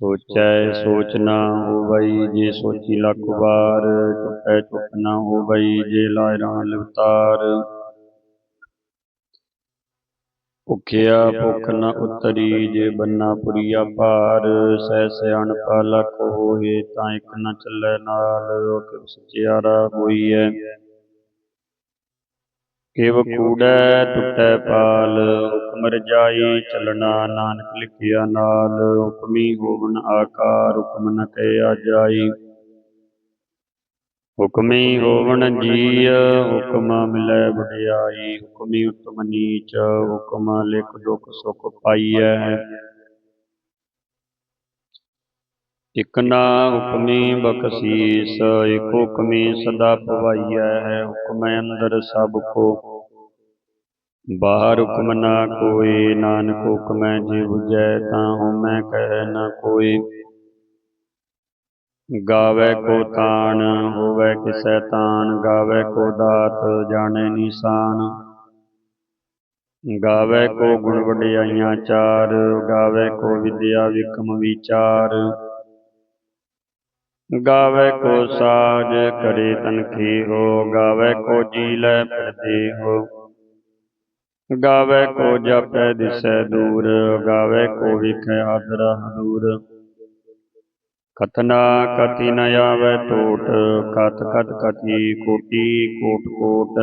ਸੋਚੈ ਸੋਚ ਨਾ ਹੋਵਈ ਜੇ ਸੋਚੀ ਲੱਖ ਵਾਰ, ਚੁੱਪੈ ਚੁੱਪ ਨਾ ਹੋਵਈ ਜੇ ਲਾਇ ਰਾਂ ਲਵਤਾਰ। ਭੁਖਿਆ ਭੁਖ ਨ ਉਤਰੀ ਜੇ ਬੰਨਾ ਪੁਰੀਆ ਭਾਰ, ਸਹਿ ਸਿਆਣਪਾ ਲੱਖ ਹੋਏ ਤਾਂ ਇਕ ਨਾ ਚੱਲੈ ਨਾਲ ਕਿਵ ਸਚਿਆਰਾ ਹੋਈਐ? ਕਿਵ ਕੂੜੈ ਟੁੱਟੈ ਪਾਲ, ਹੁਕਮ ਰਜਾਈ ਚਲਣਾ ਨਾਨਕ ਲਿਖਿਆ ਨਾਲ, ਹੁਕਮੀ ਹੋਵਨ ਆਕਾਰ, ਹੁਕਮ ਨ ਕਹਿਆ ਜਾਈ ਹੁਕਮੀ ਹੋਵਨ ਜੀਅ, ਹੁਕਮ ਮਿਲੈ ਵਡਿਆਈ, ਹੁਕਮੀ ਉਤਮ ਨੀਚ, ਹੁਕਮ ਲਿਖ ਦੁਖ ਸੁਖ ਪਾਈਐ। ਇਕ ਨਾ ਹੁਕਮੀ ਬਖਸ਼ੀਸ, ਇਕ ਹੁਕਮੀ ਸਦਾ ਪਵਾਈਐ ਹੈ ਹੁਕਮ ਅੰਦਰ ਸਭ ਕੋ। ਬਾਹਰ ਹੁਕਮ ਨਾ ਕੋਈ, ਨਾਨਕ ਹੁਕਮੈ ਜੇ ਬੁਝੈ ਤਾਂ ਹਉਮੈ ਕਹਿ ਨਾ ਕੋਈ। ਗਾਵੇ ਕੋ ਤਾਣ, ਹੋਵੇ ਕਿਸੈ ਤਾਣ, ਗਾਵੇ ਕੋ ਦਾਤ, ਜਾਣੇ ਨਿਸ਼ਾਨ। ਗਾਵੇ ਕੋ ਗੁਣ ਵਡਿਆਈਆਂ ਚਾਰ, ਗਾਵੇ ਕੋ ਵਿਦਿਆ ਵਿਕਮ ਵਿਚਾਰ। ਗਾਵੇ ਕੋ ਸਾਜ ਕਰੇ ਤਨਖੀ ਹੋ ਗਾਵੇ ਕੋ ਜੀ ਲੈ ਫਿਰਦੇ ਹੋ। ਗਾਵੇ ਕੋ ਜਪੈ ਦਿਸੈ ਦੂਰ ਗਾਵੇ ਕੋ ਵਿਖੈ ਆਦਰ ਹਦੂਰ ਕਥਨਾ ਕਤੀ ਨ ਆਵੈ ਟੋਟ ਕਤ ਕਤ ਕਤੀ ਕੋਟੀ ਕੋਟ ਕੋਟ।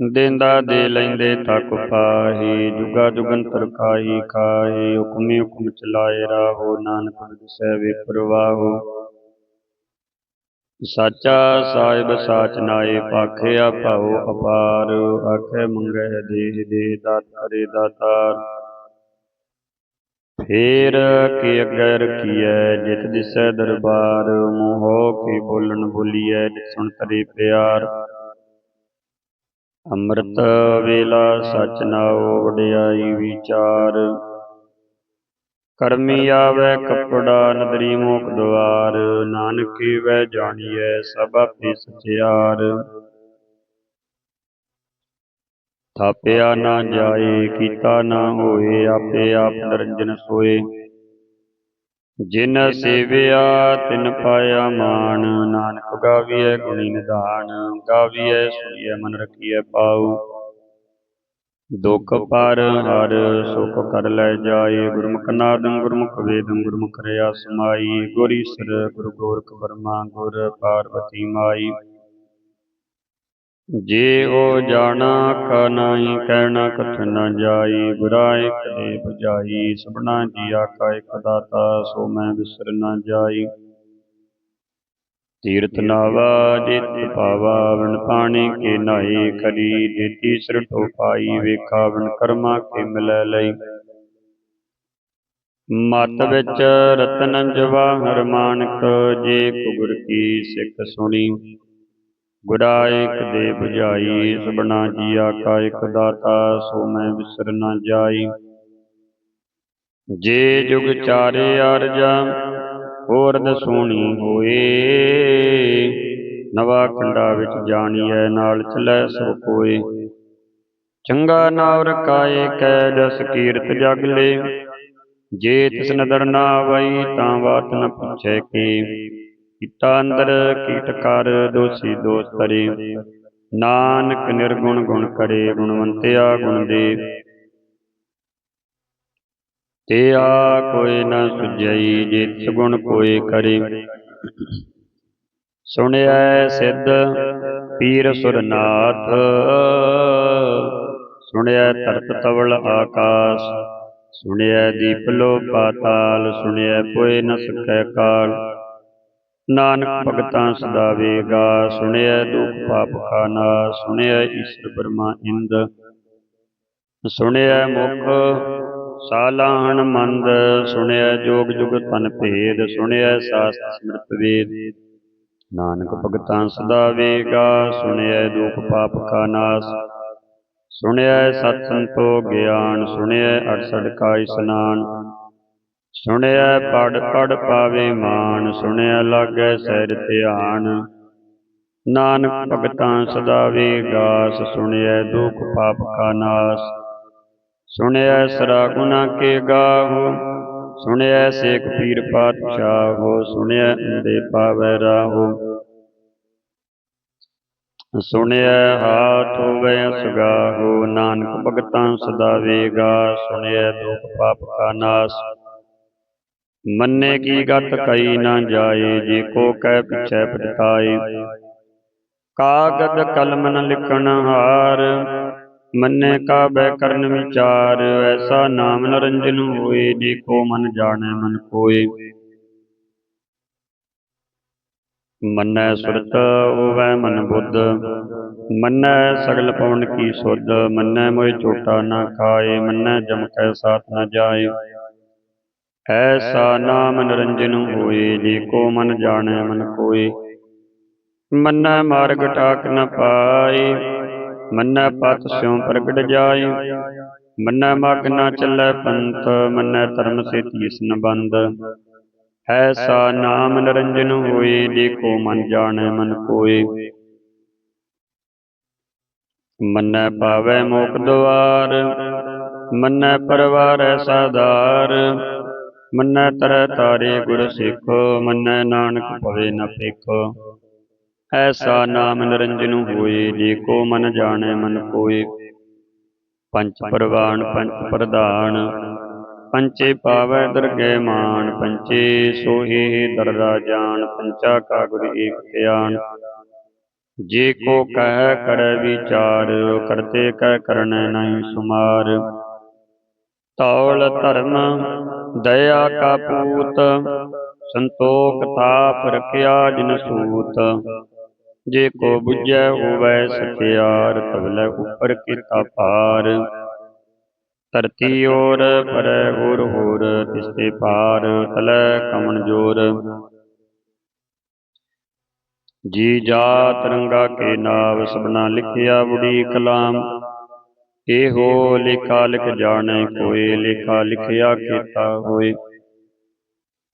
ਦੇਂਦਾ ਦੇ ਲੈਂਦੇ ਥਕ ਪਾਹੀ ਜੁਗਾ ਜੁਗੰਤਰ ਖਾਈ ਖਾਏ ਹੁਕਮੀ ਹੁਕਮ ਚਲਾਏ ਰਾਹੋ ਨਾਨਕ ਦਿਸੈ ਵਿਪਰਵਾਹੋ ਸਾਚਾ ਸਾਹਿਬ ਸਾਚ ਨਾਏ ਪਾਖਿਆ ਭਾਉ ਅਪਾਰ, ਆਖੇ ਮੰਗੈ ਦੇਹ ਦੇ ਦਾਤ ਕਰੇ ਦਾਤਾਰ ਫੇਰ ਕੀ ਅੱਗੇ ਰਖੀਐ, ਜਿਤ ਦਿਸੈ ਦਰਬਾਰ, ਮੋਹ ਕੀ ਬੋਲਣ ਬੋਲੀਐ ਸੁਣ ਤਰੇ ਪਿਆਰ। ਅੰਮ੍ਰਿਤ ਵੇਲਾ ਸਚ ਨਾਉ, ਵਡਿਆਈ ਵਿਚਾਰ। ਕਰਮੀ ਆਵੈ ਕਪੜਾ ਨਦਰੀ ਮੋਖ ਦੁਆਰ, ਨਾਨਕੀ ਵੈ ਜਾਣੀਐ ਸਭ ਆਪੇ ਸਚਿਆਰ। ਥਾਪਿਆ ਨਾ ਜਾਏ, ਕੀਤਾ ਨਾ ਹੋਏ, ਆਪੇ ਆਪ ਨਿਰੰਜਨ ਸੋਏ। ਜਿਨ ਸੇਵਿਆ, ਤਿਨ ਪਾਇਆ ਮਾਨ ਨਾਨਕ ਗਾਵੀਐ ਗੁਣੀ ਨਿਧਾਨ, ਗਾਵੀਐ ਸੁਣੀਐ ਮਨ ਰਖੀਐ ਪਾਉ। ਦੁਖ ਪਰ ਹਰ, ਸੁਖ ਕਰ ਲੈ ਜਾਏ। ਗੁਰਮੁਖ ਨਾਦੰ, ਗੁਰਮੁਖ ਵੇਦੰ, ਗੁਰਮੁਖ ਰਿਆ ਸਮਾਈ ਗੁਰ ਈਸਰ ਗੁਰ ਗੋਰਖ ਬਰਮਾ ਗੁਰ ਪਾਰਵਤੀ ਮਾਈ। ਜੇ ਉਹ ਜਾਣਾ ਕਾ ਨਾਹੀ, ਕਹਿਣਾ ਕਥ ਨ ਜਾਈ। ਬੁਰਾਈ ਕਦੇ 부ਜਾਈ ਸਭਨਾ ਜੀ ਆਕਾ ਇਕ ਦਾਤਾ, ਸੋ ਮੈਂ ਵਿਸਰ ਨ ਜਾਈ। ਤੀਰਥ ਨਾਵਾ ਜਿਤ ਪਾਵਾ ਵਣ ਪਾਣੀ ਕੇ ਨਾਈ ਕਰੀ ਦੇਤੀ ਸਿਰਟੋ ਪਾਈ ਵੇਖਾ ਕਰਮਾ ਕੇ ਮਿਲੈ ਲਈ। ਮਤ ਵਿੱਚ ਰਤਨ ਜਵਾਹਰ ਮਾਨਕ, ਜੇ ਕੁਗੁਰ ਕੀ ਸਿੱਖ ਸੁਣੀ। ਗੁਰਾਇਕ ਦੇ 부ਝਾਈ ਸਭਨਾ ਜੀ ਆਕਾ ਇਕ ਦਾਤਾ, ਸੋ ਮੈਂ ਵਿਸਰ ਨਾ ਜਾਈ। ਜੇ ਜੁਗ ਚਾਰੇ ਅਰਜਾ ਹੋਰਦ ਸੋਣੀ ਹੋਏ। ਨਵਾ ਖੰਡਾ ਵਿੱਚ ਜਾਣੀਐ, ਨਾਲ ਚਲੈ ਸੋ ਕੋਏ। ਚੰਗਾ ਨਾਵ ਰਕਾਏ ਕੈ ਜਸ ਕੀਰਤ ਜਗ ਲੇ। ਜੇ ਤਿਸ ਨਦਰ ਨਾ ਆਵਈ ਤਾਂ ਬਾਤ ਨ ਪੁੱਛੈ ਕੀ। ਕੀਤਾ ਅੰਦਰ ਕੀਟ ਕਰ, ਦੋਸੀ ਦੋਸਤਰੇ ਨਾਨਕ ਨਿਰਗੁਣ ਗੁਣ ਕਰੇ, ਗੁਣਵੰਤਿਆ ਗੁਣ ਦੇ। ਤੇ ਆ ਕੋਈ ਨਾ ਸੁਝਈ ਜੇ ਗੁਣ ਕੋਈ ਕਰੇ ਸੁਣਿਐ ਸਿੱਧ ਪੀਰ ਸੁਰਨਾਥ। ਸੁਣਿਐ ਤਰਤ ਤਵਲ ਆਕਾਸ਼। ਸੁਣਿਐ ਦੀਪ ਲੋ ਪਾਤਾਲ, ਸੁਣਿਐ ਕੋਈ ਨ ਸਕੈ ਕਾਲ। ਨਾਨਕ ਭਗਤਾਂ ਸਦਾ ਵੇਗਾ, ਸੁਣਿਐ ਦੁਖ ਪਾਪ ਕਾ ਨਾਸ। ਸੁਣਿਐ ਈਸ਼ਰ ਬਰਮਾ ਇੰਦ। ਸੁਣਿਆ ਮੁਖ ਸਾਲਾਹਣ ਮੰਦ, ਸੁਣਿਆ ਜੋਗ ਜੁਗ ਤਨ ਭੇਦ, ਸੁਣਿਆ ਸਾਸਤ ਸਿਮਰਤ ਵੇਦ। ਨਾਨਕ ਭਗਤਾਂ ਸਦਾ ਵੇਗਾ, ਸੁਣਿਆ ਦੁਖ ਪਾਪ ਕਾ ਨਾਸ। ਸੁਣਿਆ ਸਤ ਸੰਤੋ ਗਿਆਨ, ਸੁਣਿਆ ਅੜਸੜ ਕਾ ਇਸਨਾਨ ਸੁਣਿਆ ਪੜ ਪੜ ਪਾਵੇ ਮਾਨ, ਸੁਣਿਆ ਲਾਗੈ ਸਹਿਰ ਧਿਆਨ। ਨਾਨਕ ਭਗਤਾਂ ਸਦਾ ਵੇਗਾਸ ਸੁਣਿਆ ਦੁਖ ਪਾਪ ਕਾ ਨਾਸ। ਸੁਣਿਆ ਸਰਾ ਗੁਨਾ ਕੇ ਗਾਹੋ ਸੁਣਿਆ ਸੇਖ ਪੀਰ ਪਾਤਸ਼ਾਹੋ ਸੁਣਿਆ ਅੰਦੇ ਪਾਵੈ ਰਾਹੋ। ਸੁਣਿਆ ਹਾਥ ਹੋਵੇ ਸੁਗਾਹੋ, ਨਾਨਕ ਭਗਤਾਂ ਸਦਾ ਵੇਗਾ, ਸੁਣਿਆ ਦੁਖ ਪਾਪ ਕਾ ਨਾਸ। ਮੰਨੇ ਕੀ ਗਤ ਕਈ ਨਾ ਜਾਏ, ਜੇ ਕੋ ਕਹਿ ਪਿਛੈ ਪਟਿਤਾਏ ਕਾਗਦ ਕਲਮ ਨ ਲਿਖਣ ਹਾਰ ਮੰਨੇ ਕਾ ਬੈ ਕਰਨ ਵਿਚਾਰ, ਐਸਾ ਨਾਮ ਨਰੰਜਨ ਹੋਏ ਜੇ ਕੋ ਮਨ ਜਾਣੈ ਮਨ ਕੋਏ। ਮੰਨੈ ਸੁਰਤ, ਹੋਵੈ ਮਨ ਬੁੱਧ। ਮੰਨੈ ਸਗਲ ਪਵਨ ਕੀ ਸੁਧ। ਮੰਨੈ ਮੋਇ ਝੋਟਾ ਨਾ ਖਾਏ, ਮੰਨੈ ਜਮ ਕੈ ਸਾਥ ਨਾ ਜਾਏ। ਐਸਾ ਨਾਮ ਨਿਰੰਜਨ ਹੋਏ ਜੇ ਕੋ ਮਨ ਜਾਣੈ ਮਨ ਕੋਏ। ਮੰਨੈ ਮਾਰਗ ਟਾਕ ਨ ਪਾਏ। ਮੰਨੈ ਪਤ ਸਿਉ ਪ੍ਰਗਟ ਜਾਏ। ਮੰਨੈ ਮਗ ਨਾ ਚੱਲੈ ਪੰਥ, ਮੰਨੈ ਧਰਮ ਸੇ ਤੀਸ ਐਸਾ ਨਾਮ ਨਿਰੰਜਨ ਹੋਏ, ਦੇਖੋ ਮਨ ਜਾਣੈ ਮਨ ਕੋਏ। ਮੰਨੈ ਪਾਵੈ ਮੋਖ ਦੁਆਰ ਮੰਨੈ ਪਰਵਾਰੈ ਸਾਧਾਰ। ਮੰਨੈ ਤਰੈ ਤਾਰੇ ਗੁਰ ਸਿੱਖ, ਮੰਨੈ ਨਾਨਕ ਭਵੇ ਨ ਭਿਖ। ਐਸਾ ਨਾਮ ਨਿਰੰਜਨ ਹੋਏ, ਜੇ ਕੋ ਮਨ ਜਾਣੈ ਮਨ ਕੋਏ ਪੰਚ ਪਰਵਾਨ ਪੰਚ ਪ੍ਰਧਾਨ, ਪੰਚੇ ਪਾਵੈ ਦਰਗਹਿ ਮਾਨ, ਪੰਚੇ ਸੋਹੇ ਦਰਦਾ ਜਾਨ, ਪੰਚਾ ਕਾ ਗੁਰ ਏਕ ਧਿਆਨ। ਜੇ ਕੋ ਕਹਿ, ਕਰੈ ਵਿਚਾਰ, ਕਰਤੇ ਕਹਿ ਕਰਨੈ ਨਹੀਂ ਸੁਮਾਰ। ਤੌਲ ਧਰਮ, ਦਇਆ ਕਾ ਪੂਤ, ਸੰਤੋਖ ਤਾਪ ਰਖਿਆ ਜਿਨ ਸੂਤ। ਜੇ ਕੋ ਬੁਝੈ ਹੋਵੈ ਸਤਿਆਰ ਤਵਲੇ ਉਪਰ ਕੀਤਾ ਭਾਰ। ਧਰਤੀ ਔਰ ਪਰੈ ਹੋਰ ਹੋਰ ਤਿਸਤੇ ਪਾਰ ਤਲੈ ਕਮਨ ਜੋਰ। ਜੀ ਜਾਤ ਰੰਗਾ ਕੇ ਨਾਵ ਸਬਨਾ ਲਿਖਿਆ ਬੁੜੀ ਕਲਾਮ। ਇਹੋ ਲੇਖਾ ਲਿਖ ਜਾਣੈ ਕੋਏ ਲੇਖਾ ਲਿਖਿਆ ਕੀਤਾ ਹੋਏ।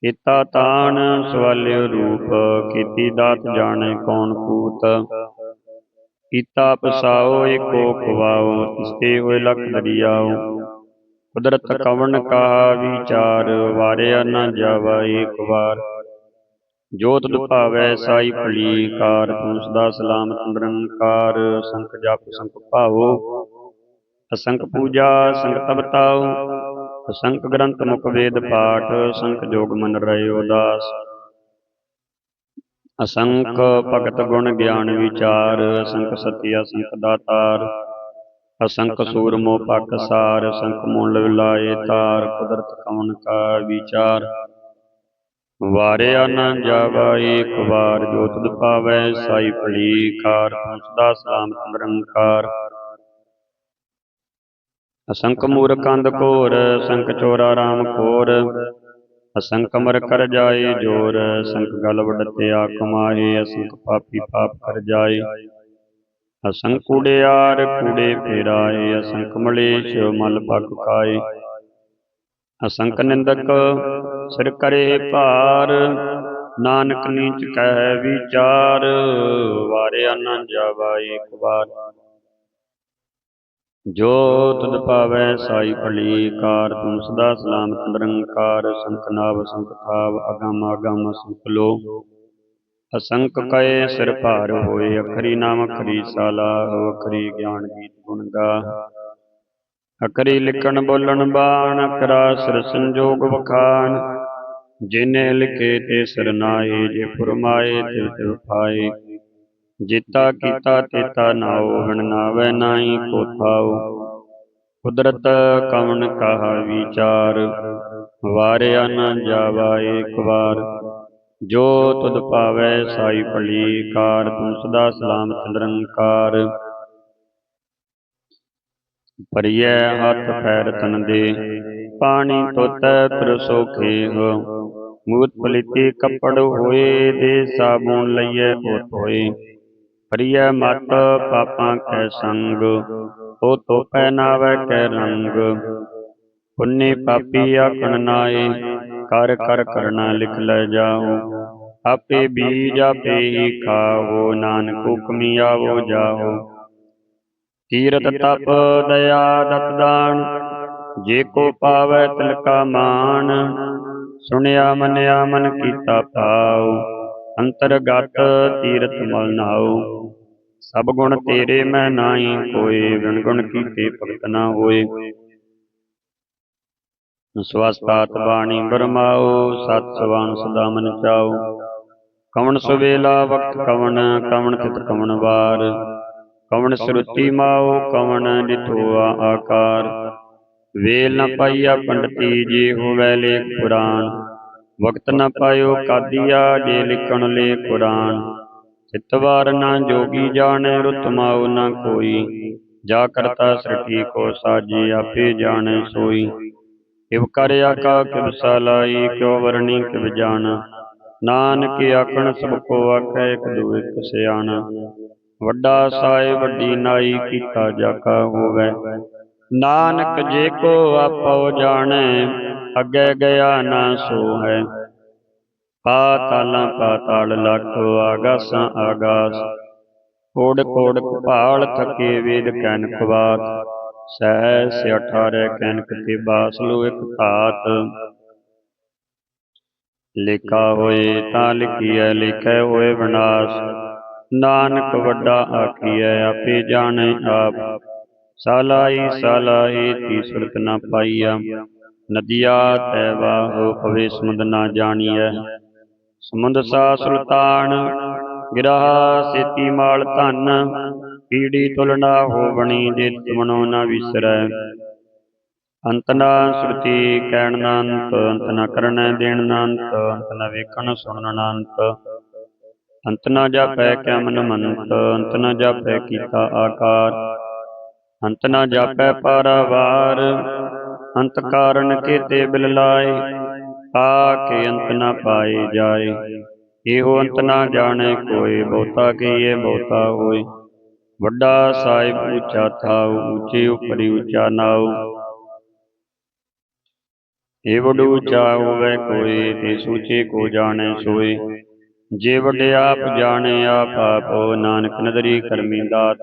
ਕੀਤਾ ਤਾਣ ਸਵਾਲਿਓ ਰੂਪ, ਕੀਤੀ ਦਾਤ ਜਾਣੈ ਕੌਣ ਕੂਤ। ਕੀਤਾ ਪਸਾਓ ਏਕੋ ਖਵਾਓ, ਤਿਸਤੇ ਹੋਏ ਲਖ ਦਰਿਆਓ ਕੁਦਰਤ ਕਵਣ ਕਾ ਵਿਚਾਰ, ਵਾਰਿਆ ਨਾ ਜਾਵਾ ਏਕ ਵਾਰ। ਜੋ ਤੁਧ ਭਾਵੈ ਸਾਈ ਭਲੀ ਕਾਰ ਤੂੰ ਸਦਾ ਸਲਾਮਤ ਨਿਰੰਕਾਰ। ਸੰਖ ਜਪ ਸੰਖ ਭਾਵੋ ਅਸੰਖ ਪੂਜਾ ਸੰਗ ਤਪਤਾਉ ਅਸੰਖ ਗ੍ਰੰਥ ਮੁਖ ਵੇਦ ਪਾਠ ਅਸੰਖ ਜੋਗ ਮਨ ਰਹੇ ਉਦਾਸ। ਅਸੰਖ ਭਗਤ ਗੁਣ ਗਿਆਨ ਵਿਚਾਰ, ਅਸੰਖ ਸਤਿ ਅਸੰਖ ਦਾਤਾਰ ਅਸੰਖ ਸੂਰਮੋ ਪਕ ਸਾਰ, ਅਸੰਖ ਮੁੱਲ ਲਾਏ ਤਾਰ, ਕੁਦਰਤ ਕਵਨ ਕਾ ਵਿਚਾਰ। ਵਾਰਿਆ ਨਾ ਜਾਵਾ ਏਕ ਵਾਰ, ਜੋ ਤੁਧ ਪਾਵੈ ਸਾਈ ਭਲੀ ਕਾਰ ਸਦਾ ਸਲਾਮਤ ਨਿਰੰਕਾਰ। ਅਸੰਕ ਮੂਰਖ ਅੰਧ ਘੋਰ, ਅਸੰਖ ਚੋਰਾ ਰਾਮ ਖੋਰ ਅਸੰਕ ਮਰ ਕਰ ਜਾਏ ਜੋਰ, ਅਸੰਖ ਗਲ ਵਡਤਿਆ ਕਮਾਏ, ਅਸੰਖ ਪਾਪੀ ਪਾਪ ਕਰ ਜਾਏ। ਅਸੰਖ ਕੂੜਿਆਰ ਕੂੜੇ ਫੇਰਾਏ, ਅਸੰਖ ਮਲੇਸ਼ ਮਲ ਪਕ ਖਾਏ। ਅਸੰਕ ਨਿੰਦਕ ਸਿਰ ਕਰੇ ਭਾਰ, ਨਾਨਕ ਨੀਚ ਕਹਿ ਵਿਚਾਰ, ਵਾਰਿਆ ਨਾ ਜਾਵਾ ਏਕ ਵਾਰ। ਜੋ ਤੁਧ ਪਾਵੈ ਸਾਈ ਭਲੀ, ਕਾਰ ਤੂੰ ਸਦਾ ਸਲਾਮਤ ਨਿਰੰਕਾਰ ਸੰਖ ਨਾਵ ਸੰਖ ਅਗਮ ਅਗਮ ਸੰਖ ਲੋ। ਅਸੰਖ ਕਏ ਸਿਰ ਭਾਰ ਹੋਏ, ਅਖਰੀ ਨਾਮ ਅਖਰੀ ਸਾਲਾ, ਅਖਰੀ ਗਿਆਨ ਗੀਤ ਗੁਣ ਗਾ। ਅਖਰੀ ਲਿਖਣ ਬੋਲਣ ਬਾਣ ਅਖਰਾ ਸਿਰ ਸੰਜੋਗ ਵਖਾਨ ਜਿਨੇ ਲਿਖੇ ਤੇ ਸਰਨਾਏ ਜੇ ਫਰਮਾਏ, ਤਿਲ ਤਿਲ ਪਾਏ ਜੇਤਾ ਕੀਤਾ ਤੇਤਾ ਨਾਉ ਹਣ ਨਾਹੀ ਕੋ ਥਾਉ ਕੁਦਰਤ ਕਵਣ ਕਹਾ ਵਿਚਾਰ, ਵਾਰਿਆ ਨਾ ਜਾਵਾ ਏਕ ਵਾਰ। ਜੋ ਤੁਧ ਪਾਵੈ ਸਾਈ ਭਲੀ ਕਾਰ ਤੂੰ ਸਦਾ ਸਲਾਮਤ ਨਿਰੰਕਾਰ। ਪਰਿਐ ਹੱਥ ਪੈਰ ਤਨ ਦੇ, ਪਾਣੀ ਤੋਤੈ ਤਰਸੋ ਸੋਖੇ ਮੂਤ ਪਲਿਤੀ ਕੱਪੜ ਹੋਏ, ਦੇ ਸਾਬੂਨ ਲਈਐ ਹੋਤ ਹੋਏ। ਪਰਿਐ ਮਤ ਪਾਪਾਂ ਕੈ ਸੰਗ ਹੋ ਤੋਪੈ ਨਾਵੈ ਕੈ ਰੰਗ। ਪੁੰਨੇ ਪਾਪੀ ਆਖਣ ਨਾਏ ਕਰ ਕਰ ਕਰਨਾ ਲਿਖ ਲੈ ਜਾਓ ਆਪੇ ਬੀਜ ਆਪੇ ਹੀ ਖਾਵੋ, ਨਾਨਕ ਹੁਕਮੀ ਆਵੋ ਜਾਓ। ਤੀਰਤ ਤਪ ਦਇਆ ਦਤ ਦਾਨ, ਜੇ ਕੋ ਪਾਵੈ ਤਿਲਕਾ ਮਾਨ। ਸੁਣਿਆ ਮੰਨਿਆ ਮਨ ਕੀਤਾ ਭਾਉ, ਅੰਤਰਗਤ ਤੀਰਤ ਮਲ ਨਾਉ। ਸਭ ਗੁਣ ਤੇਰੇ ਮੈਂ ਨਾਹੀ ਕੋਏ ਵਿਣ ਗੁਣ ਕੀਤੇ ਭਗਤ ਨਾ ਹੋਏ। ਸਵਸਤਾਤ ਬਾਣੀ ਬਰਮਾਓ, ਸਤ ਸਵਾਨ ਸਦਾ ਮਨ ਚਾਓ। ਕਵਣ ਸੁਵੇਲਾ ਵਕਤ ਕਵਣ ਕਵਣ ਤਿਤ ਕਵਣ ਵਾਰ। ਕਵਣ ਸਰੁਤੀ ਮਾਓ, ਕਵਣ ਦਿਠੋਆ ਆਕਾਰ। ਵੇਲ ਨ ਪਾਈਆ ਪੰਡਤੀ, ਜੇ ਹੋਵੇ ਲੇਖ ਪੁਰਾਨ। ਵਕਤ ਨ ਪਾਇਓ ਕਾਦੀਆ, ਜੇ ਲਿਖਣ ਲੇ ਕੁਰਾਨ ਇਤਵਾਰ ਨਾ ਜੋਗੀ ਜਾਣੈ, ਰੁਤ ਮਾਉ ਨ ਕੋਈ। ਜਾ ਕਰਤਾ ਸ੍ਰਿਟੀ ਕੋ ਸਾਜੀ, ਆਪੇ ਜਾਣੈ ਸੋਈ। ਕਿਵ ਕਰ ਆਕਾ, ਕਿਵ ਸਲਾਈ ਕਿਉ ਵਰਣੀ, ਕਿਵ ਜਾਣ। ਨਾਨਕ ਆਖਣ, ਸਭ ਕੋ ਆਖੈ, ਇਕ ਦੂ ਇਕ ਸਿਆਣਾ। ਵੱਡਾ ਸਾਇ ਵੱਡੀ ਨਾਈ, ਕੀਤਾ ਜਾਕਾ ਹੋਵੇ। ਨਾਨਕ ਜੇ ਕੋ ਆਪੋ ਜਾਣੈ, ਅੱਗੇ ਗਿਆ ਨਾ ਸੋ ਹੈ ਪਾਤਾਲਾਂ ਪਾਤਾਲ ਲੱਖ ਆਗਾਸਾਂ ਆਗਾਸ। ਕੋੜ ਕੋੜ ਕਪਾਲ ਥਕੇ ਵੇਦ ਕੈਨ ਖਵਾਤ ਸਹਿ ਸੇ ਅਠਾਰੈ ਕੈਨਕ ਤੇ ਇਕ ਧਾਤ ਲਿਖਾ ਹੋਏ ਤਾਂ ਲਿਖੀਐ, ਲਿਖੈ ਹੋਏ ਵਿਨਾਸ਼। ਨਾਨਕ ਵੱਡਾ ਆਖੀਐ, ਆਪੇ ਜਾਣੈ ਆਪ। ਸਾਲਾਈ ਸਾਲਾਈ ਤੀ ਸੁਰਤ ਨਾ ਪਾਈਆ ਨਦੀਆ ਤੈ ਬਾਹੋ ਪਵੇ ਸਮੁੰਦ ਨਾ ਜਾਣੀਐ। ਸਮੁੰਦ ਸਾ ਸੁਲਤਾਨ, ਗਿਰਾ ਸੇਤੀ ਮਾਲ ਧਨ, ਪੀੜੀ ਤੁਲਨਾ ਹੋਵਣੀ ਜੇ ਤੁਮਨੋ ਨਾ ਵਿਸਰੈ। ਅੰਤ ਨਾ ਸੁਰਤੀ ਕਹਿਣ ਨਾ ਅੰਤ ਅੰਤ ਨਾ ਕਰਨੈ ਦੇਣ ਨਾ ਅੰਤ ਅੰਤ ਨਾ ਵੇਖਣ ਸੁਣਨ ਨਾ ਅੰਤ ਅੰਤ ਨਾ ਜਾਪੈ ਕਿਆ ਮਨ ਮੰਤ, ਅੰਤ ਨਾ ਜਾਪੈ ਕੀਤਾ ਆਕਾਰ। ਅੰਤ ਨਾ ਜਾਪੈ ਪਾਰਾਵਾਰ, ਅੰਤ ਕਾਰਨ ਕੀਤੇ ਬਿਲ ਲਾਏ। ਆ ਕੇ ਅੰਤ ਨਾ ਪਾਏ ਜਾਏ। ਇਹੋ ਅੰਤ ਨਾ ਜਾਣੇ ਕੋਈ, ਬਹੁਤਾ ਕੀਏ ਬਹੁਤਾ ਹੋਏ। ਵੱਡਾ ਸਾਹਿਬ ਉੱਚਾ ਥਾਉ, ਉੱਚੇ ਉਪਰੀ ਉੱਚਾ ਨਾਉ। ਏ ਵਡੂ ਉੱਚਾ ਕੋਈ ਤੇ ਸੂਚੇ ਕੋ ਜਾਣੈ ਸੋਏ। ਜੇ ਵਡੇ ਆਪ ਜਾਣੇ, ਆਪ ਆਪੋ ਨਾਨਕ ਨਦਰੀ ਕਰਮੀ ਦਾਤ।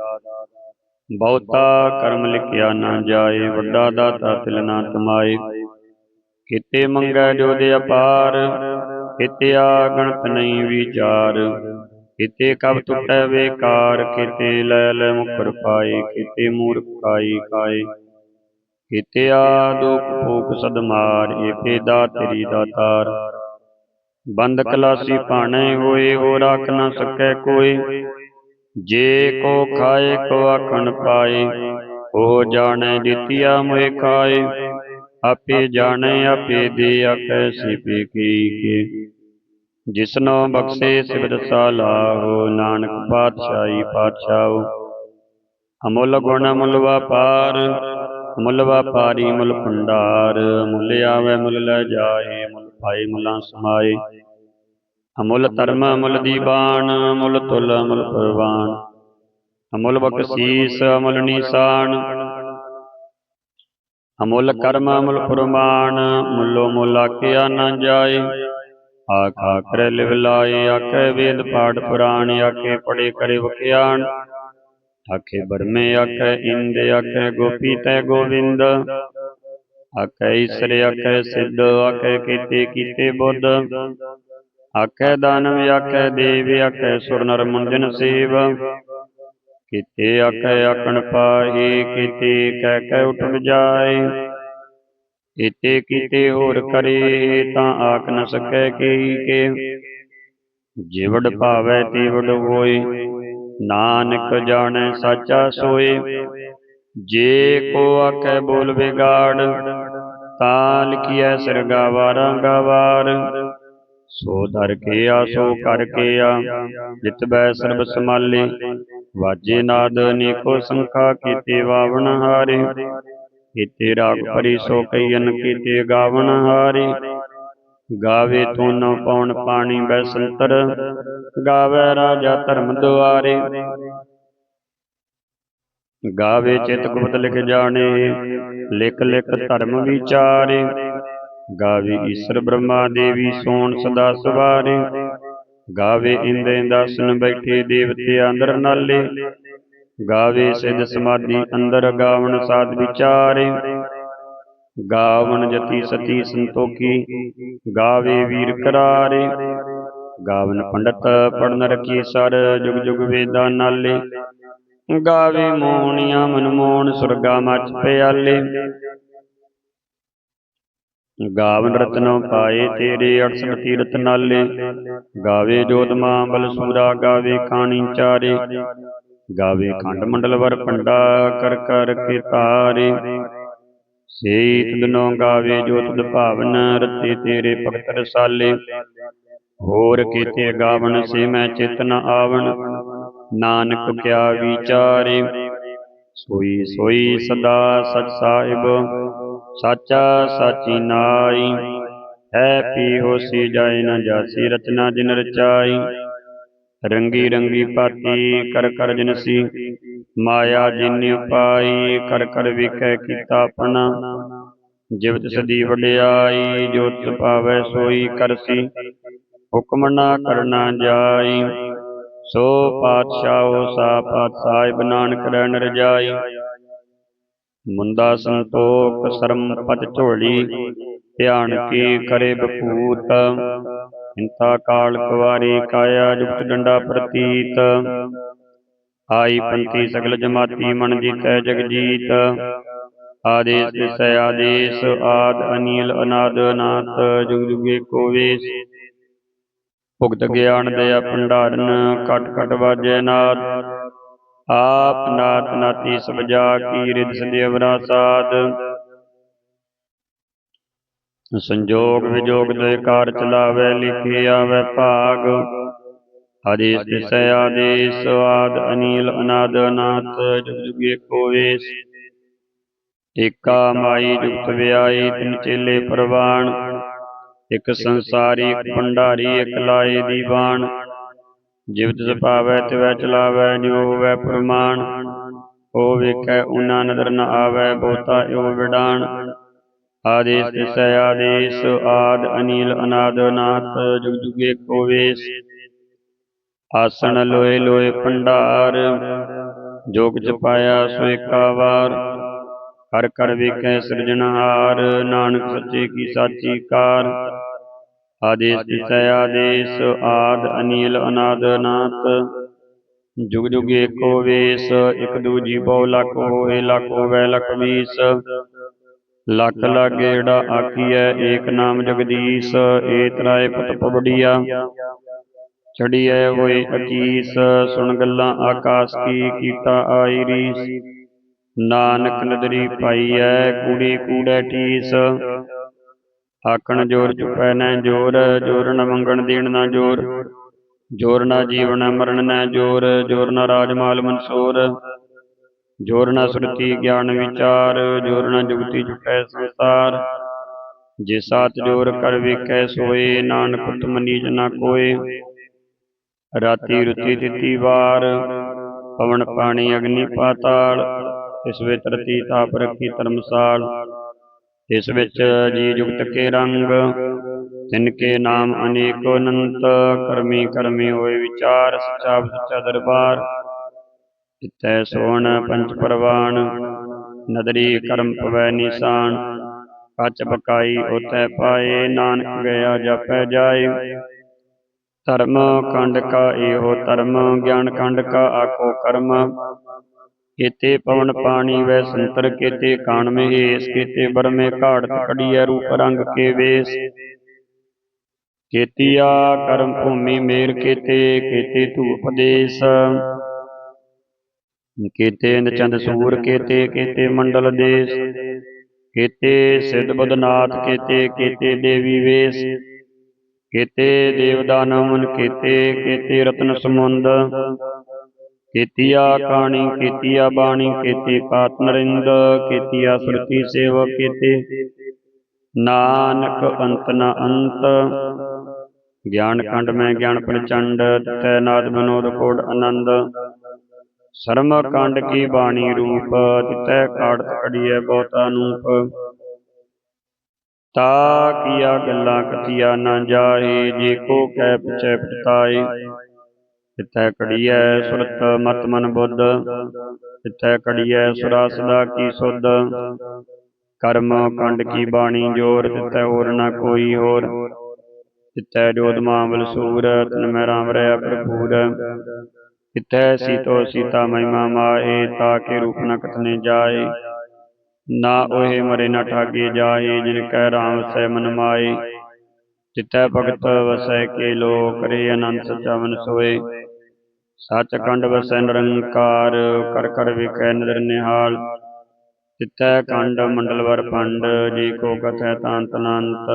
ਬਹੁਤਾ ਕਰਮ ਲਿਖਿਆ ਨਾ ਜਾਏ, ਵੱਡਾ ਦਾਤਾ ਤਿਲ ਨਾ ਕਮਾਏ। ਕਿਤੇ ਮੰਗੈ ਜੋ ਦੇ ਅਪਾਰ, ਕਿਤੇ ਆ ਗਣਤ ਨਹੀਂ ਵਿਚਾਰ, ਕਿਤੇ ਕਬ ਟੁੱਟੈ ਵੇਕਾਰ, ਕਿਤੇ ਲੈ ਲੈ ਮੁਕਰ ਪਾਏ, ਕਿਤੇ ਮੂਰਖ ਕਾਈ ਕਾਏ। ਕਿਤੇ ਆ ਦੁਖ ਭੂਖ ਸਦ ਮਾਰ ਏਕੇ ਦਾ ਤੇਰੀ ਦਾਤਾਰ ਬੰਦ ਕਲਾਸੀ ਪਾਣੇ ਹੋਏ ਹੋ ਰਾਖ ਨਾ ਸਕੈ ਕੋਈ। ਜੇ ਕੋ ਖਾਏ, ਕੋ ਆਖਣ ਪਾਏ, ਉਹ ਜਾਣੈ ਜਿਤਿਆ ਮੋਇ ਖਾਏ। ਆਪੇ ਜਾਣੈ ਆਪੇ ਦੇ ਆਖੈ ਸਿਪੇ ਕੀ ਕੇ। ਜਿਸਨੋ ਬਖਸ਼ੇ ਸਿਵਰ ਸਾਲਾਹੋ ਨਾਨਕ ਪਾਤਸ਼ਾਹੀ ਪਾਤਸ਼ਾਹੋ ਅਮੁੱਲ ਗੁਣ ਅਮੁੱਲ ਵਪਾਰ। ਮੁੱਲ ਵਪਾਰੀ ਮੁੱਲ ਭੰਡਾਰ। ਮੁੱਲ ਆਵੇ ਮੁੱਲ ਲੈ ਜਾਏ ਮੁੱਲ ਪਾਏ ਮੁੱਲਾਂ ਸਮਾਏ। ਅਮੁੱਲ ਧਰਮ ਅਮੁੱਲ ਦੀਵਾਨ ਮੁੱਲ ਤੁਲ ਅਮੁੱਲ ਪਰਵਾਨ। ਅਮੁੱਲ ਬਖਸ਼ੀਸ ਅਮੁੱਲ ਨੀਸਾਨ। ਅਮੁੱਲ ਕਰਮ ਅਮੁੱਲ ਫਰਮਾਨ ਮੁੱਲੋ ਮੁੱਲ ਆਖਿਆ ਨਾ ਜਾਏ। ਆਖਾ ਕਰੇ ਲਿਵ ਲਾਏ ਆਖੇ ਵੇਦ ਪਾਠ ਪੁਰਾਣ ਆਖੇ ਪੜੇ ਕਰੇ ਵਖਿਆਣ ਆਖੇ ਬਰਮੇ ਆਖੇ ਇੰਦ ਆਖੇ ਗੋਪੀ ਤੈ ਗੋਵਿੰਦ। ਆਖੇ ਈਸਰ ਆਖੇ ਸਿੱਧ ਆਖੇ ਕੀਤੇ ਕੀਤੇ ਬੁੱਧ। ਆਖੇ ਦਾਨਵ ਆਖੇ ਦੇਵ ਆਖੇ ਸੁਰ ਨਰ ਮੁੰਜਨ ਸੇਵ। ਕਿਤੇ ਆਖੇ ਆਖਣ ਪਾਹੀ, ਕੀਤੇ ਕਹਿ ਕਹਿ ਉਠ ਜਾਏ। ਕੀਤੇ ਕੀਤੇ ਹੋਰ ਕਰੇ ਤਾਂ ਆਖ ਨ ਸਕੈ ਕੇਈ ਕੇ। ਜਿਵੜ ਭਾਵੈ ਤਿਵੜ ਹੋਏ, ਨਾਨਕ ਜਾਣੈ ਸਾਚਾ ਸੋਏ। ਜੇ ਕੋ ਆਖੈ ਬੋਲ ਵਿਗਾੜ, ਤਾਂ ਲਿਖਿਐ ਸਿਰਗਾ ਵਾਰਾਂ ਗਵਾਰ। ਸੋ ਧਰ ਕੇ ਆ, ਸੋ ਕਰ ਕੇ ਆ, ਜਿਤ ਬੈ ਸਰਬ ਸਮਾਲੇ ਵਾਜੇ ਨਾਦ ਅਨੇਕੋ ਸੰਖਾ ਕੀਤੇ ਵਾਵਣ ਹਾਰੇ। ਕੀਤੇ ਰਾਗ ਭਰੀ ਸੋ ਕਈਨ ਕੀਤੇ ਗਾਵਣ ਹਾਰੇ। ਗਾਵੇ ਤੁਨ ਪਉਣ ਪਾਣੀ ਬੈਸੰਤਰ ਗਾਵੇ ਰਾਜਾ ਧਰਮ ਦੁਆਰੇ। ਗਾਵੇ ਚਿਤ ਗੁਪਤ ਲਿਖ ਜਾਣੇ, ਲਿਖ ਲਿਖ ਧਰਮ ਵਿਚਾਰੇ। ਗਾਵੇ ਈਸ਼ਰ ਬ੍ਰਹਮਾ ਦੇਵੀ ਸੋਣ ਸਦਾ ਸਵਾਰੇ। ਗਾਵੇ ਇੰਦੇ ਦਾਸਨ ਬੈਠੇ ਦੇਵਤੇ ਅੰਦਰ ਨਾਲੇ। ਗਾਵੇ ਸਿਧ ਸਮਾਧੀ ਅੰਦਰ ਗਾਵਣ ਸਾਧ ਵਿਚਾਰੇ। ਗਾਵਣ ਜਤੀ ਸਤੀ ਸੰਤੋਖੀ, ਗਾਵੇ ਵੀਰ ਕਰਾਰੇ। ਗਾਵਨ ਪੰਡਤ ਪੜਨ ਰਖੀ ਸਰ ਜੁਗ ਜੁਗ ਵੇਦਾਂ ਨਾਲੇ। ਗਾਵੇ ਮੋਹਣੀਆਂ ਮਨਮੋਹਣ ਸੁਰਗਾ ਮਚ ਪਿਆਲੇ। ਗਾਵਨ ਰਤਨੋ ਪਾਏ ਤੇਰੇ 68 ਤੀਰਤ ਨਾਲੇ। ਗਾਵੇ ਜੋਤ ਮਾਂ ਸੂਰਾ, ਗਾਵੇ ਖਾਣੀ ਚਾਰੇ। ਗਾਵੇ ਖੰਡ ਮੰਡਲ ਵਰ ਪੰਡਾ ਕਰ ਕਰ ਕਿਰਪਾਰੇ ਸੇਈ ਤੁਧਨੋ ਗਾਵੇ ਜੋ ਤੁਧ ਭਾਵਨ, ਰਤੇ ਤੇਰੇ ਭਗਤ ਰਸਾਲੇ। ਹੋਰ ਕੀਤੇ ਗਾਵਨ ਸੇ ਮੈਂ ਚੇਤਨ ਆਵਣ, ਨਾਨਕ ਕਿਆ ਵਿਚਾਰੇ। ਸੋਈ ਸੋਈ ਸਦਾ ਸਚ ਸਾਹਿਬ ਸਾਚਾ ਸਾਚੀ ਨਾਈ। ਹੈ ਪੀ ਹੋਸੀ ਜਾਏ ਨਾ ਜਾਸੀ, ਰਚਨਾ ਜਿਨ ਰਚਾਈ। ਰੰਗੀ ਰੰਗੀ ਪਾਤੀ ਕਰ ਕਰ ਜਿਨਸੀ ਮਾਇਆ ਜਿਨ ਉਪਾਈ ਕਰ ਕਰ ਵਿਖੈ ਕੀਤਾ ਆਪਣਾ। ਜਿਵਤ ਸਦੀ ਵਡਿਆਈ ਜੋਤ ਤਿਸ ਪਾਵੈ ਸੋਈ ਕਰਸੀ ਹੁਕਮ ਨਾ ਕਰਨਾ ਜਾਈ। ਸੋ ਪਾਤਸ਼ਾਹੋ, ਸਾ ਪਾਤ ਸਾਹਿਬ ਨਾਨਕ ਰਹਿਣ ਰਜਾਈ। ਮੁੰਦਾ ਸੰਤੋਖ ਸਰਮ ਪਤ ਝੋਲੀ, ਧਿਆਨ ਕੀ ਕਰੇ ਬਪੂਤ। ਇੰਤਾ ਕਾਲ ਕੁਵਾਰੀ ਕਾਇਆ ਜੁਗਤ ਡੰਡਾ ਪ੍ਰਤੀਤ। ਆਈ ਪੰਥੀ ਸਗਲ ਜਮਾਤੀ ਮਨ ਜੀਤੈ ਜਗ ਜੀਤ। ਆਦੇਸ ਤਿਸੈ ਆਦੇਸ, ਆਦ ਅਨੀਲ ਅਨਾਦ ਅਨਾਥ, ਜੁਗ ਜੁਗੇ ਕੋ ਵੇਸ। ਭੁਗਤ ਗਿਆਨ ਦਇਆ ਭੰਡਾਰਨ ਕਟ ਕਟ ਵਾਜੈ ਨਾਦ ਆਪ ਨਾਤ ਨਾਤੀ ਸਭ ਕੀ ਰਿਦ ਸਦੇਵਰਾ ਸਾਧ। ਸੰਜੋਗ ਵਿਜੋਗ ਦੇ ਕਾਰ ਚਲਾਵੇ, ਲਿਖੇ ਆਵੇ ਭਾਗ। ਆਦੇਸ ਤਿਸੈ ਆਦੇਸ, ਆਦ ਅਨੀਲ ਅਨਾਦ ਅਨਾਥ, ਜੁਗ ਜੁਗੇ ਕੋ ਏਕਾ ਮਾਈ ਜੁਗਤ ਵਿਆਈ ਤਿਨ ਚੇਲੇ ਪ੍ਰਵਾਨ ਇਕ ਸੰਸਾਰੀ ਭੰਡਾਰੀ, ਇਕ ਲਾਏ ਦੀਵਾਨ। ਜਿਵ ਤਿਸ ਤਿਵੈ ਚਲਾਵੈ ਜਿਉ ਹੋਵੈ ਪ੍ਰਮਾਣ। ਹੋ ਵੇਖੈ ਉਨਾ ਨਦਰ ਨ ਆਵੈ, ਬਹੁਤਾ ਏਉ ਵਿਡਾਣ। ਆਦੇਸ ਤਿਸੈ ਆਦੇਸ ਆਦ ਅਨੀਲ ਅਨਾਦ ਅਨਾਥ, ਜੁਗ ਜੁਗੇ ਕੋ ਵੇਸ। ਆਸਣ ਲੋਏ ਲੋਏ ਭੰਡਾਰ, ਜੋਗ ਚ ਪਾਇਆ ਸੋ ਏਕਾ ਵਾਰ। ਕਰ ਕਰ ਵੇਖੈ ਸਿਰਜਣਹਾਰ, ਨਾਨਕ ਸੱਚੇ ਕੀ ਸਾਚੀ ਕਾਰ। ਆਦੇਸ ਤਿਸੈ ਆਦੇਸ ਆਦ ਅਨੀਲ ਅਨਾਦ ਅਨਾਥ ਜੁਗ ਜੁਗ ਏਕੋ ਵੇਸ ਇਕ ਦੂਜੀ ਬਹੁ ਲਖ ਹੋਏ ਲਖ ਹੋਵੇ ਲਖ ਵੀਸ ਲਖ ਲਾਗੇੜਾ ਆਖੀਐ ਏਕ ਨਾਮ ਜਗਦੀਸ਼ ਏ ਤਰਾਏ ਪਤ ਪਵੜੀਆ ਚੜੀਐ ਹੋਏ ਅਕੀਸ ਸੁਣ ਗੱਲਾਂ ਆਕਾਸ ਕੀ ਕੀਤਾ ਆਈ ਰੀਸ। ਨਾਨਕ ਨਦਰੀ ਪਾਈਐ ਕੂੜੀ ਕੂੜੈ ਠੀਸ। ਆਕਣ ਜੋਰ ਚੁਪੈ ਨੈ ਜੋਰ ਜੋਰ ਨ ਮੰਗਣ ਦੇਣ ਨਾ ਜੋਰ। ਜੋਰ ਨਾ ਜੀਵਨ ਮਰਨ ਨੈ ਜੋਰ ਜੋਰ ਨ ਰਾਜਮਾਲ ਮਨਸੂਰ। ਜੋਰ ਨਾ ਸੁਰਤੀ ਗਿਆਨ ਵਿਚਾਰ, ਜੋਰ ਨਾ ਜੁਗਤੀ ਜੁਟੈ ਸੰਸਾਰ। ਜੇ ਸਾਤ ਜੋਰ ਕਰ ਵੇਖੈ ਸੋਏ, ਨਾਨਕ ਤੁਮ ਨੀਜ ਨਾ ਕੋਏ। ਰਾਤੀ ਰੁਤੀ ਤਿਤੀ ਵਾਰ, ਪਵਨ ਪਾਣੀ ਅਗਨੀ ਪਾਤਾਲ, ਇਸ ਵਿੱਚ ਧਰਤੀ ਤਾਪ ਰੱਖੀ ਧਰਮਸਾਲ। ਇਸ ਵਿੱਚ ਜੀ ਜੁਗਤ ਕੇ ਰੰਗ, ਤਿਨ ਕੇ ਨਾਮ ਅਨੇਕੋ ਅਨੰਤ, ਕਰਮੀ ਕਰਮੀ ਹੋਏ ਵਿਚਾਰ, ਸੱਚਾ ਸੱਚਾ ਦਰਬਾਰ। ਤਿਤੈ ਸੋਣ ਪੰਚ ਪਰਵਾਨ ਨਦਰੀ ਕਰਮ ਪਵੈ ਨਿਸ਼ਾਨ। ਕੱਚ ਬਕਾਈ ਉਤੈ ਪਾਏ, ਨਾਨਕ ਗਿਆ ਜਪੈ ਜਾਏ। ਧਰਮ ਖੰਡ ਕਾ ਇਹੋ ਧਰਮ, ਗਿਆਨ ਖੰਡ ਕਾ ਆਖੋ ਕਰਮ। ਕੀਤੇ ਪਵਨ ਪਾਣੀ ਵੈ ਸੰਤਰ ਕੀਤੇ ਕਾਣ ਮਹੇਸ਼, ਕੀਤੇ ਬਰਮੇ ਘਾੜਤ ਕੜੀਐ ਰੂਪ ਰੰਗ ਕੇ ਵੇਸ। ਕੀਤੀਆ ਕਰਮ ਭੂਮੀ ਮੇਰ ਕੀਤੇ ਕੀਤੇ ਧੂਪ ਦੇਸ। ਕੀਤੇ ਇੰਦ ਸੂਰ ਕੀਤੇ ਕੀਤੇ ਮੰਡਲ ਦੇਸ। ਕੀਤੇ ਸਿਧ ਬਦਨਾਥ ਕੀਤੇ ਕੀਤੇ ਦੇਵੀ ਵੇਸ। ਕੀਤੇ ਦੇਵ ਦਾਨਵ ਮਨ ਕੀਤੇ ਕੀਤੇ ਰਤਨ ਸਮੁੰਦ। ਕੀਤੀਆ ਕਾਣੀ ਕੀਤੀਆ ਬਾਣੀ ਕੀਤੀ ਪਾਤ ਨਰਿੰਦ ਕੀਤੀਆ ਸੁਰਤੀ ਸੇਵ ਕੀਤੀ। ਨਾਨਕ ਅੰਤ ਨ ਅੰਤ। ਗਿਆਨ ਖੰਡ ਮੈਂ ਗਿਆਨ ਪ੍ਰਚੰਡ ਤੈ ਨਾਦ ਬਨੋਦ ਕੋੜ ਆਨੰਦ। ਸਰਮ ਕੰਡ ਕੀ ਬਾਣੀ ਰੂਪ ਤਿਤੈ ਕਾੜਤ ਕੜੀਐ ਬਹੁਤਾ ਨੂਪ। ਤਾ ਕੀਆ ਗੱਲਾਂ ਕਥੀਆ ਨਾ ਜਾਹੇ ਜੇ ਕੋ ਕਹਿ ਪਿਛੈ ਪਟਾਏ ਤਿਤੈ ਕੜੀਐ ਸੁਰਤ ਮਤ ਮਨ ਬੁੱਧ। ਤਿਤੈ ਕੜੀਐ ਸੁਰਾ ਸਦਾ ਕੀ ਸੁਧ। ਕਰਮ ਕੰਡ ਕੀ ਬਾਣੀ ਜੋਰ ਤਿਤੈ ਹੋਰ ਨਾ ਕੋਈ ਹੋਰ। ਤਿਤੈ ਜੋਧ ਮਾਵਲ ਸੂਰ ਤਨ ਮੈਂ ਰਾਮ ਰਿਆ ਭਰਪੂਰ। ਤਿਤੈ ਸੀਤੋ ਸੀਤਾ ਮਹਿਮਾ ਮਾਏ ਤਾ ਕੇ ਰੂਪ ਨ ਕਥਨੇ ਜਾਏ। ਨਾ ਉਹੇ ਮਰੇ ਨ ਠਾਗੇ ਜਾਏ ਜਿਨ ਕੈ ਰਾਮ ਸੈ ਮਨ ਮਾਏ। ਤਿਤੈ ਭਗਤ ਵਸੈ ਕੇ ਲੋ ਕਰੇ ਅਨੰਤ ਸਚਾਵਨ ਸੋਏ। ਸੱਚ ਕੰਡ ਵਸੈ ਨਿਰੰਕਾਰ, ਕਰ ਕਰ ਵਿਕੈ ਨਦਰ ਨਿਹਾਲ। ਤਿਤੈ ਕੰਡ ਮੰਡਲਵਰ ਪੰਡ, ਜੀ ਕੋ ਕਥੈ ਤਾਂਤ ਅਨੰਤ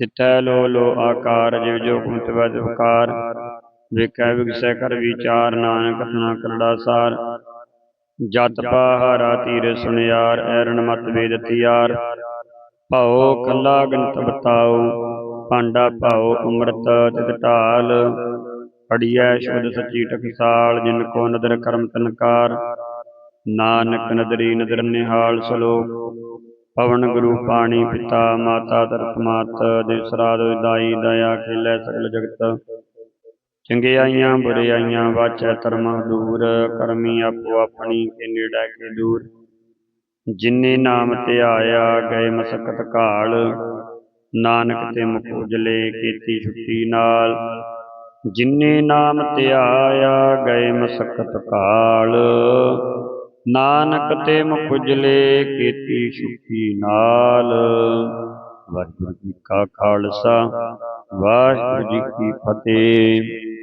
ਤਿਤੈ ਲੋ ਲੋ ਆਕਾਰ, ਜਿਵ ਜੋ ਕੁੰਤ ਵਦ ਵਿਕਾਰ ਵੇਖੈ ਵਿਗਸੈ ਕਰ ਵਿਚਾਰ, ਨਾਨਕ ਕਥਨਾ ਕਰੜਾ ਸਾਰ। ਜਤ ਪਹਾਰਾ ਤੀਰ ਸੁਨਿਆਰ, ਐਰਣ ਮਤ ਵੇਦ ਤਿਆਰ। ਭਉ ਕੱਲਾ ਗੰਤ ਬਤਾਉ ਪਾਂਡਾ ਭਉ ਅੰਮ੍ਰਿਤ ਤਿਤ ਢਾਲ। ਅੜੀਐ ਸ਼ੁਧ ਸੱਚੀ ਟਕਸਾਲ ਜਿਨ ਕੋ ਨਦਰ ਕਰਮ ਤਨਕਾਰ। ਨਾਨਕ ਨਦਰੀ ਨਦਰ ਨਿਹਾਲ ਸਲੋਕ ਪਵਨ ਗੁਰੂ ਪਾਣੀ ਪਿਤਾ ਮਾਤਾ ਧਰਤ ਮਾਤ। ਦੇ ਸਰਾਦ ਵਿਦਾਈ ਦਇਆ ਖੇਲੇ ਸਗਲ ਜਗਤ। ਚੰਗਿਆਈਆਂ ਬੁਰਿਆਈਆਂ ਵਾਚੈ ਧਰਮ ਦੂਰ। ਕਰਮੀ ਆਪੋ ਆਪਣੀ ਕੇ ਨੇੜੇ ਕੇ ਦੂਰ। ਜਿਨੇ ਨਾਮ ਧਿਆਇਆ ਗਏ ਮਸਕਤ ਘਾਲ। ਨਾਨਕ ਤੇ ਮੁਖ ਉਜਲੇ ਕੀਤੀ ਛੁੱਟੀ ਨਾਲ। ਜਿਨੇ ਨਾਮ ਧਿਆਇਆ ਗਏ ਮਸਕਤ ਕਾਲ। ਨਾਨਕ ਤੇ ਮੁਖ ਕੀਤੀ ਸੁਖੀ ਨਾਲ। ਵਾਹਿਗੁਰੂ ਜੀ ਕਾ ਖਾਲਸਾ, ਵਾਹਿਗੁਰੂ ਜੀ ਕੀ ਫਤਿਹ।